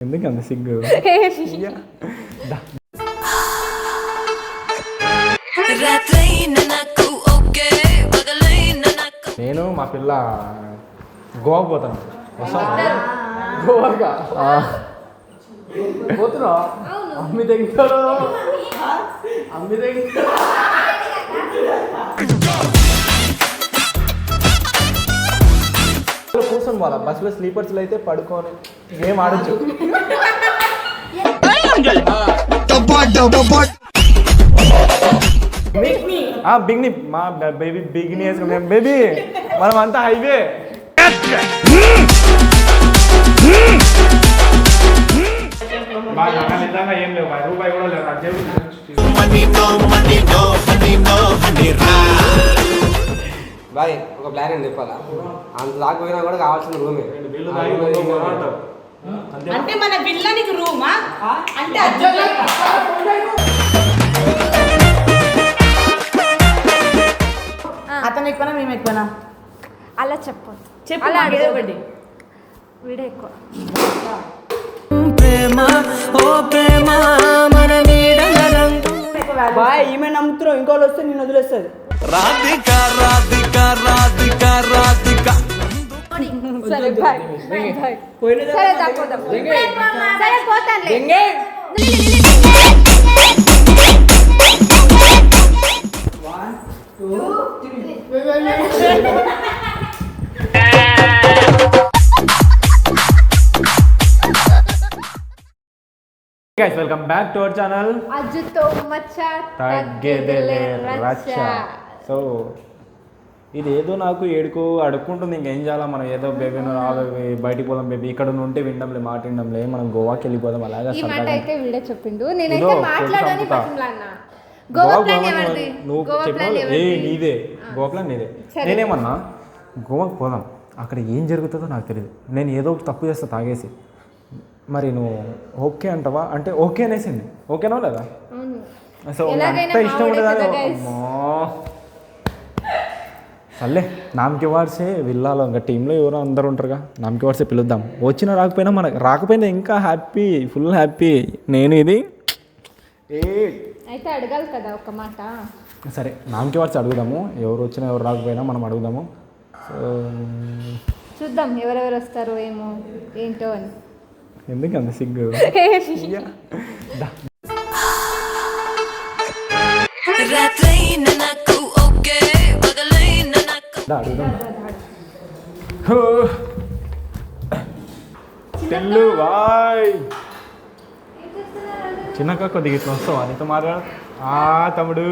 ఎందుకు అంత సిగ్గు నేను మా పిల్ల గోవాకు పోతాను వస్తావా గోవాగా పోతున్నా అమ్మి దగ్గర అమ్మి దగ్గర కూర్చొని పోదా బస్సులో స్లీపర్స్లో అయితే పడుకొని ఏం ఆడచ్చు బిగ్ని. మా బేబీ బిగిని వేసుకున్నాం బేబీ మనం అంతా హైవే. ఏం లేవు రూపాయి కూడా. బాయ్ ఒక ప్లాన్ అని చెప్పాలా? అంత దాకపోయినా కూడా కావాల్సిన రూమే. అంటే మన పిల్లనికి రూమా? అంటే అతను ఎక్కువనా మేము ఎక్కువనా? అలా చెప్పొద్దు. చెప్పు అలా. ఒకటి. వీడే ఎక్కువ. బాయ్ ఈమె నమ్ముతున్నావు ఇంకోళ్ళు వస్తే నేను వదిలేస్తుంది. సరే బాయ్ బాయ్ సరే తప్పదాం సరే పోతానులే guys welcome back to our channel అజ్జుతో మచ్చ తగ్గేదేలే రచ్చ సో ఇది ఏదో నాకు ఏడుకో అడుక్కుంటుంది. ఇంకేం చేయాలా మనం? ఏదో బేబీ బయటికి పోదాం బేబీ ఇక్కడ ఉంటే వినడంలే మాట వినడంలే. మనం గోవాకి వెళ్ళిపోదాం అలాగా. అయితే వీడే చెప్పిండు. నేనైతే మాట్లాడని బతిమలాడినా గోవా నువ్వు చెప్పావు ఏ నీదే. గోవా ప్లాన్ నీదే. నేనేమన్నా గోవాకి పోదాం. అక్కడ ఏం జరుగుతుందో నాకు తెలియదు నేను ఏదో ఒకటి తప్పు చేస్తా తాగేసి. మరి నువ్వు ఓకే అంటావా? అంటే ఓకే అనేసింది. ఓకేనా లేదా? అంత ఇష్టం మావాడే ఉండదు కదా guys. సర్లే నామకి వాడ్సే వెళ్ళాలి ఇంకా టీంలో ఎవరో అందరు ఉంటారుగా. నామకి వాడ్సే పిలుద్దాం. వచ్చినా రాకపోయినా మనకు రాకపోయినా ఇంకా హ్యాపీ ఫుల్ హ్యాపీ నేను ఇది. ఏ అయితే అడగాలి కదా ఒక మాట. సరే నామకి వాడ్స్ అడుగుదాము. ఎవరు వచ్చినా ఎవరు రాకపోయినా మనం అడుగుదాము. చూద్దాం ఎవరెవరు వస్తారో ఏమో ఏంటో అని. ఎందుకు అంత సిగ్గు అడుగుదాం. తెల్లు బాయ్ చిన్నక్క కొద్దిగా ఇట్లా వస్తావా? నీతో మాట్లాడు ఆ తమ్ముడు.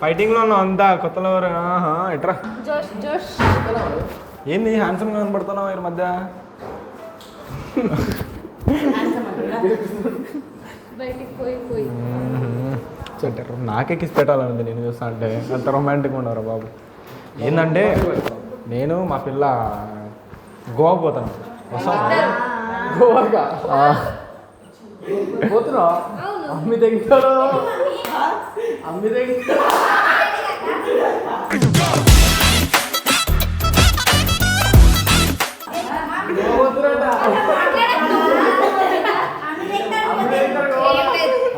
ఫైటింగ్లో ఉన్నావు అంతా కొత్తలో ఎట్రా? ఏంది హ్యాండ్సమ్గా కనబడుతున్నావు ఈ మధ్య? నాకే కిస్ నేను చూస్తా అంటే అంత రొమాంటిక్గా ఉన్నారా బాబు. ఏంటంటే నేను మా పిల్ల గోవాకు పోతాను. వస్తావా? గోవాగా పోతున్నా అమ్మి దగ్గర అమ్మి దగ్గర?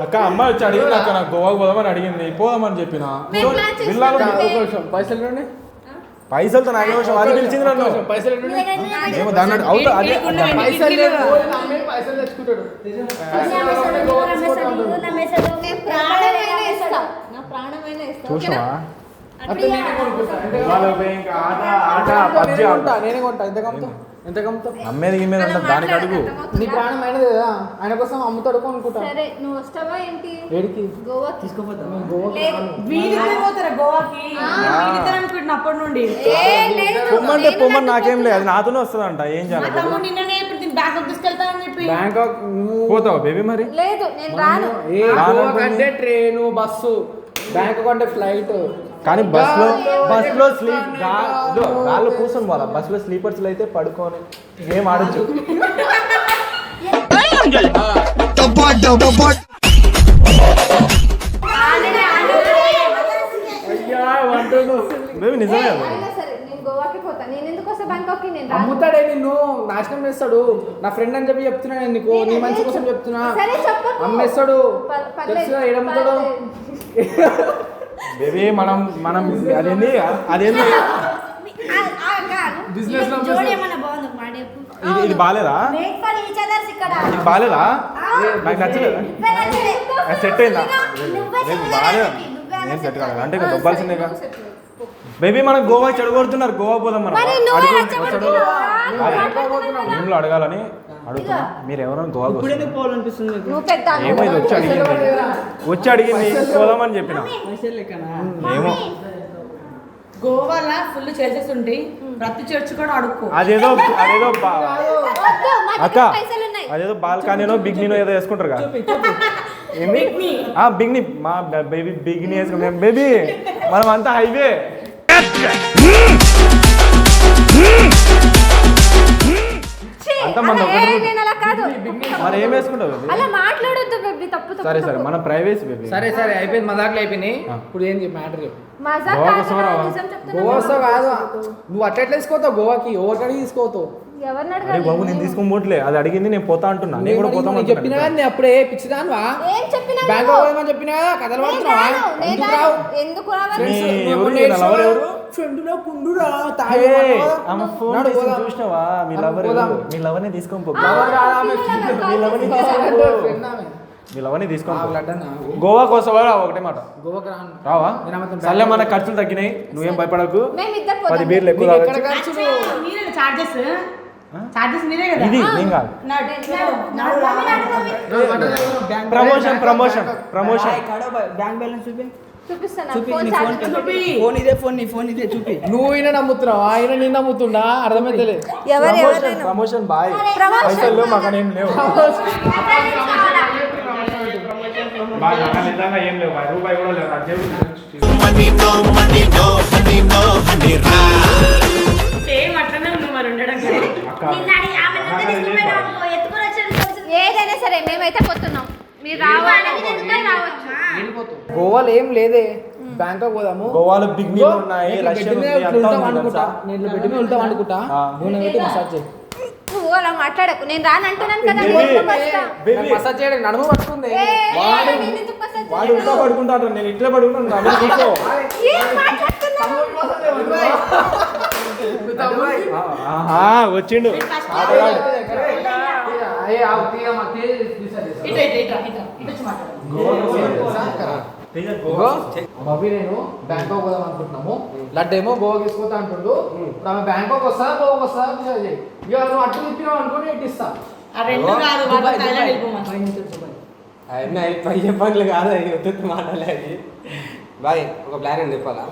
అక్క అమ్మ వచ్చి అడిగింది అక్క నాకు గోవాకు పోదామని అడిగింది. పోదామని చెప్పిన. పైసలు రండి పైసలతో నాకే విషయం వాళ్ళు పిలిచింది నన్ను. ఏమో దాన్ని అవుతా అదే పైసలు లేవు అమ్మే పైసలు తెచ్చుకుంటాడు. ప్రాణమైనా ఇస్తా. నా ప్రాణమైనా ఇస్తా ఓకేనా? చూసినావా? అట్లా నేనే కొంటా కొంటా ఎంత అమ్మేది గిమ్మేది అంటే దానికి అడుగు. నీ ప్రాణం అయినది కదా. ఆయన కోసం అమ్ముతాడు కొనుక్కుంటా సరే నువ్వు వస్తావా ఏంటి? ఏడికి? గోవా తీసుకుపోతా పోతారా గోవాకి? అనుకుంటున్నా అప్పటి నుండి. పొమ్మంటే పొమ్మని నాకేం లేదు. అది నాతోనే వస్తుందంట. ఏం చేయాలి? నిన్ననే బ్యాంకాక్ తీసుకెళ్తానని చెప్పి. బ్యాంకాక్ పోతావా బేబీ మరి? లేదు నేను రాను. ఏ గోవా. కంటే ట్రైన్ బస్సు బ్యాంకాక్ అంటే ఫ్లైట్. కానీ బస్లో బస్లో స్లీప్ గాల్లో కూర్చొని పోదా బస్లో స్లీపర్స్లో అయితే పడుకొని ఏం ఆడచ్చు? బేబీ నిజమే. అమ్ముతాడే నిన్ను నాశనం చేస్తాడు. నా ఫ్రెండ్ అని చెప్పి చెప్తున్నా నేను నీకు నీ మంచి కోసం చెప్- చెప్తున్నా. అమ్మేస్తాడు. ఏడమ్ముతాడు? పర్లేదు. బేబీ మనం మనం అదేంది? అదేంది? కాదు. లో ఇది. ఇది బాగాలేదా. ఇది బాగాలేదా? నాకు నచ్చలేదా. సెట్ అయిందా? బాగాలేదు. నేను సెట్ కాలేదు. అంటే. ఇక దొబ్బాల్సిందేగా అయ్యాలి. బేబీ మనం గోవా చెడగొడుతున్నారు. గోవా పోదాం మనం. రూమ్లో అడగాలని అడుగుతున్నా. మీరు ఎవరైనా గోవా ఇది వచ్చి అడిగింది. వచ్చి అడిగింది. పోదామని చెప్పిన? ఏమో. గోవాలో? ఫుల్ చర్చెస్ ఉంటాయి ప్రతి చర్చ్ కూడా అడుక్కో. అదేదో అదేదో అక్క. అదేదో బాల్కనీనో బిగ్నీనో ఏదో వేసుకుంటారు కదా. బిగ్ని. మా బేబీ బిగ్ని బేబీ మనం అంతా హైవే. సరే సరే. మన ప్రైవేసీ బేబీ. సరే సరే అయిపోయింది మజాకులు అయిపోయినాయి. ఇప్పుడు ఏం చెప్పి. మ్యాటర్ చెప్పు గోవా కాదు, నువ్వు అట్లా ఎట్లా తీసుకోతావు గోవాకి ఎవరికడికి తీసుకోతావు అరే? బాబు నేను తీసుకొని పోట్లే అది అడిగింది నేను పోతా అంటున్నా. నేను కూడా పోతాం నేను చెప్పినా కానీ నేను అప్పుడే పిచ్చిదాన్వా? ఏం చెప్పినా బ్యాంక్ నువ్వు? పోదామని చెప్పినా కదా కథలు పడుతున్నావా? ఎందుకు రావాలి? ఎవరు లవర్ ఎవరు? ఫ్రెండ్లో కుండురా తాగి ఏ, పట్టుకో. ఆమె ఫోన్ నడు చేసి పోదాం. చూసినావా? మీ లవర్. మీ తీసుకొని పో. లవర్ కాదు ఆమె మీ తీసుకొని పో. మీ తీసుకొని వస్తావా రావా ఒకటే మాట. గోవాకి రాను. రావా? సర్లే మన ఖర్చులు తగ్గినాయి. నువ్వేం భయపడకు. పది. బీర్లు ఎక్కువ ఖర్చులు? చార్జెస్ చార్జెస్ మీరే కదా? ఇది నేను కాదు. Promotion promotion promotion bank balance చూపి. ఫోన్ ఇదే ఫోన్ నీ ఫోన్ ఇదే చూపి. నువ్వు ఈయన నమ్ముతున్నావు? ఆయన నేను? ఎవరు ప్రమోషన్ బాయ్. పైసలు లేవు. లేవు. సేమ్ అట్లనే ఉంది మరి ఉండడం. ఏదైనా సరే మేమైతే పోతున్నాం. మీరు రావాలి. రావచ్చు. గోవాలో ఏం లేదే. బ్యాంకాక్ పోదాము. గోవాలో బిగ్ మీల్ ఉన్నాయి నేను రష్యన్ బెడ్ మీద? నేను బెడ్ పెట్టి మసాజ్ చేయి. నువ్వు అలా మాట్లాడకు. నేను రానంటున్నాను కదా మసాజ్ చేయడానికి నడుము పట్టుకుంది. వాడు- చేయను? పడుకుంటాడు నేను ఇట్లే పడుకుంటాను వచ్చిండు. ఆటగాడు. అయ్యే, ఆగు, తీయమ్మా, తీ- తీసా, తీసా. ఇటు, ఇటు, ఇటు, ఇటు, ఇటు వచ్చి మాట్లాడు. ఇగో, బాబీ నేను బ్యాంకాక్ పోదాం అనుకుంటున్నాము. లడ్డు ఏమో గోవా తీసుకుపోతా అంటుండు. ఇప్పుడు ఆమె బ్యాంకాక్ వస్తా గోవాకి వస్తా ఇక నువ్వు అట్టు తిప్పినావు అనుకుని ఇటు ఇస్తా. అయ్యే పనులు కాదు అవి మాటలే అవి బాయ్ ఒక ప్లాన్ అని చెప్పాలా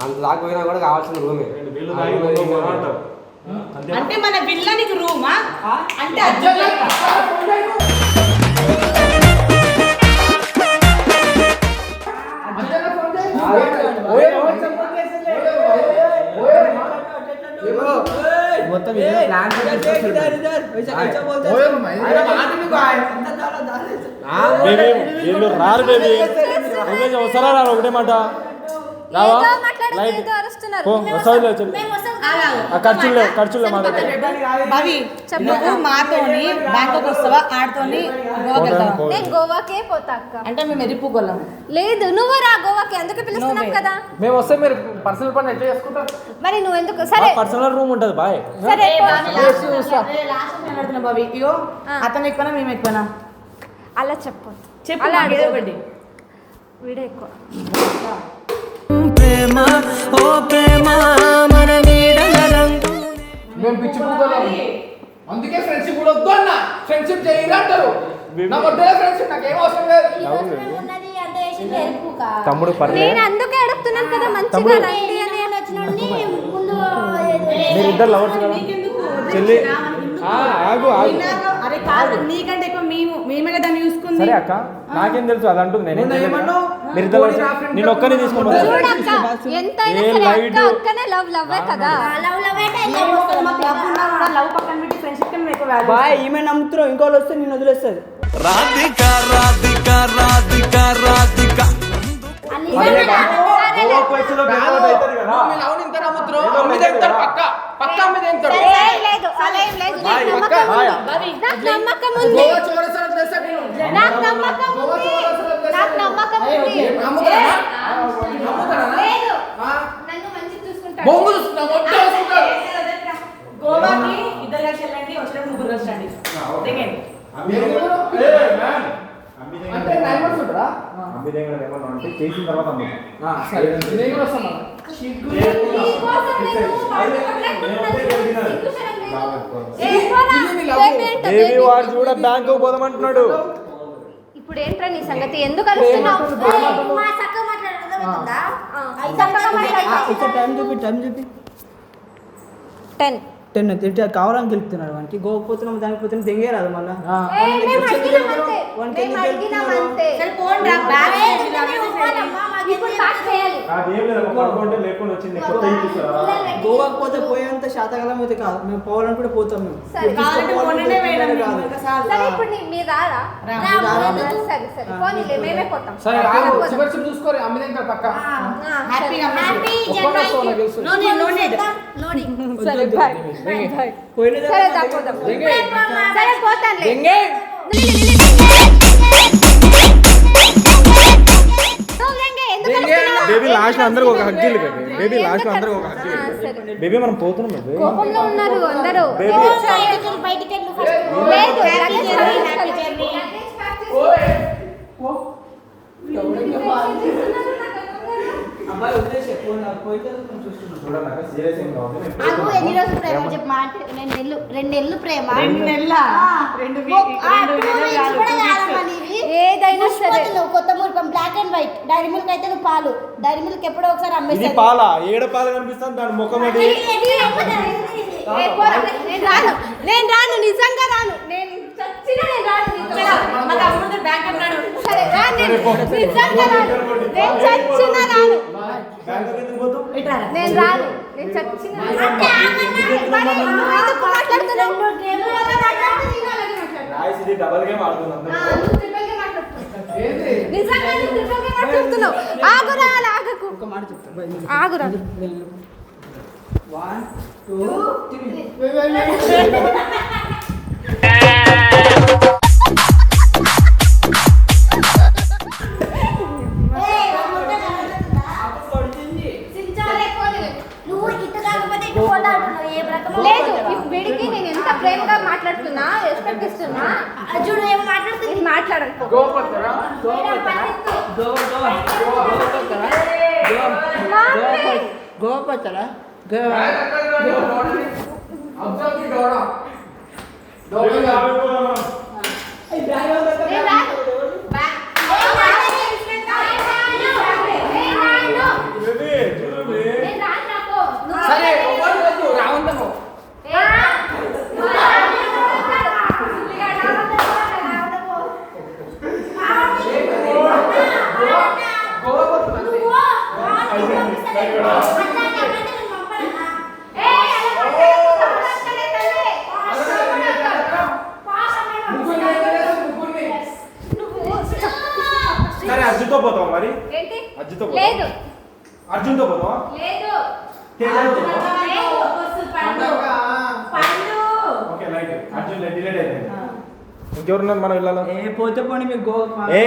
అంత దాకా పోయినా కూడా కావాల్సిన రూమే అంటే మన పిల్లనికి రూమా అంటే మొత్తం ప్లాన్ రారు వస్తారా ఒకటే మాట. రావా? లైట్. ఖర్చులు లేవు ఖర్చులు లేవు మా దగ్గర భవి. నువ్వు మాతోని బ్యాంకాక్ వస్తావా? ఆడతోని గోవాకి వెళ్తావా? పోదాం. నేను గోవాకే పోతా అక్క. అంటే మేము ఎరిపుగొల్లం లేదు నువ్వు రా గోవాకి అందుకే పిలుస్తున్నాం. కదా. మేము వస్తే మీరు పర్సనల్ పని ఎట్లా చేసుకుంటారు? మరి నువ్వు ఎందుకు? సరే. పర్సనల్ రూమ్ ఉంటుంది బాయ్. సరే. అతను ఎక్కువనా మేము ఎక్కువనా? అలా చెప్పు చెప్పు అలా వీడే ఎక్కువ. ప్రేమ ఓ ప్రేమ మన మేము పిచ్చి పూతలం అందుకే ఫ్రెండ్షిప్ కూడా వద్దు అన్న. ఫ్రెండ్షిప్ చేయరు అంటారు. నా వద్దే ఫ్రెండ్షిప్ నాకేం అవసరం లేదు. తమ్ముడు నేను అందుకే అడుగుతున్నాను కదా మంచిగా తమ్ముడు. రండి అని మీరిద్దరు లవర్స్ కదా? చెల్లి ఆ, ఆగు ఆగు. కాదు. నీకంటే ఎక్కువ మేము మేమే కదా దాన్ని చూసుకుంది సరే అక్క నాకేం తెలుసు అది అంటుంది నేను friend నేను ఏ లైట్. అక్కనే లవ్ కదా. లవ్ పక్కన పెట్టి ఫ్రెండ్షిప్ value బాయ్ ఈమె నమ్ముతున్నావు ఇంకోళ్ళు వస్తే నేను వదిలేస్తుంది. రాధిక రాధిక రాధిక రాధిక. కాదు. అవుతుంది కదా నువ్వు మీ లవ్ని ఇంత నమ్ముతున్నావు, అమ్మితే ఇంత పక్క పక్కా మీద ఏంటాడు ఏం లేదు అలా ఏం లేదు నాకు. నమ్మకం. ఉంది. నాకు నమ్మకం ఉంది? నాకు నమ్మకం ఉంది? లేదు ఆ? నన్ను మంచిగా చూసుకుంటాడు బొంగు చూసుకుంటా, మొట్ట చూసుకుంటాడు. గోవాకి ఇద్దరు కలిసి వెళ్ళండి వచ్చినప్పుడు ముగ్గురు కలిసి రండి దిగండి అంటే నైన్ మంత్స్ ఉంటారా? కూడా. వాడు బ్యాంకు పోదామంటున్నాడు. ఇప్పుడు ఏంట్రా నీ సంగతి? ఎందుకు అరుస్తున్నావు? టైం చూపి టైం చూపి. టెన్. టెన్ తింటే కావాలని గెలుపుతున్నాడు వానికి. గోకపోతున్నాం దానికి పోతున్నాం దెంగే రాదు మళ్ళా. వానికి ఇప్పుడు బ్యాక్ చేయాలి. అదేం లేదు పడుకుంటే లేకుండా వచ్చింది కొత్త ఇప్పిస్తారా గోవాకి పోతే పోయేంత శాతకాలం అయితే కాదు. మేము పోవాలని కూడా పోతాం మేము. సరే. కావాలంటే మొన్ననే వేయడం కాదు. ఒకసారి సరే ఇప్పుడు నీ- మీరు రారా? రా. రాము. సరే సరే. పోనీలే మేమే పోతాం. సరే మేమే రాగు పోతాం. చివరి చివరి చూసుకోరు అమ్మిదే ఇంకా పక్క. హ్యాపీగా. హ్యాపీ తెలుసు. సరే. బాయ్. Bye bye. పోయిన సరే పోతానులే. బేబీ లాస్ట్లో అందరికి ఒక హగ్గిలు బేబీ బేబీ లాస్ట్లో అందరికి ఒక హగ్గిలు. బేబీ మనం పోతున్నాం బేబీ. కోపంలో ఉన్నారు అందరూ. బేబీ. బయటికి లేదు అబ్బాయి వదిలేసే నాకు ఎన్ని రోజులు ప్రేమ చెప్పు మాట రెండు నెలలు రెండు నెలలు ప్రేమ. రెండు నెలల? రెండు. ఏదైనా సరే. నువ్వు కొత్త మురిపం black and white dairy milk అయితే నువ్వు పాలు. డైరీ మిల్క్ ఎప్పుడో ఒకసారి ఇది అమ్మేస్తాను పాల? ఏడ పాలు కనిపిస్తుంది? దాని ముఖం అది. నేను రాను. నేను రాను నిజంగా రాను. నేను నేను రాను నేను చచ్చినా డబల్ గేమ్ ఆడుతున్నాం ఆ, నువ్వు triple గా మాట్లాడుతున్నావు. ఏంది నిజంగా నువ్వు triple గా మాట్లాడుతున్నావు ఆగురా ఆగకు ఒక మాట చెప్తా బై. ఆగురా వన్ టూ త్రీ అబ్జర్వ్కి డోరా. డోరా. నేను రాను. బా- నేను రాను. నేను రాను నాకు. నువ్వు సరే ఎవరు వద్దు రావంతను ఏ? నువ్వు రాను. ఇక రావద్దు, రావద్దు. గోవా పోతున్నా నువ్వు రాను. అట్లానే అట్లానే నేను పంపనా? ఏ, అలా పట్టేయకు. సౌండ్ తల్లి. ముగ్గురిని వదిలేసి ముగ్గురిని. నువ్వు సరే అర్జున్తో పోతాం మరి ఏంటి అర్జున్తో పోతాం లేదు అర్జున్తో పోతాం లేదు తేజాతో పోతాం లేదు పండగ. ఓకే ఇంకెవరున్నారు మనం వెళ్ళాలి? ఏ పోతే పోనీ మీకు ఏ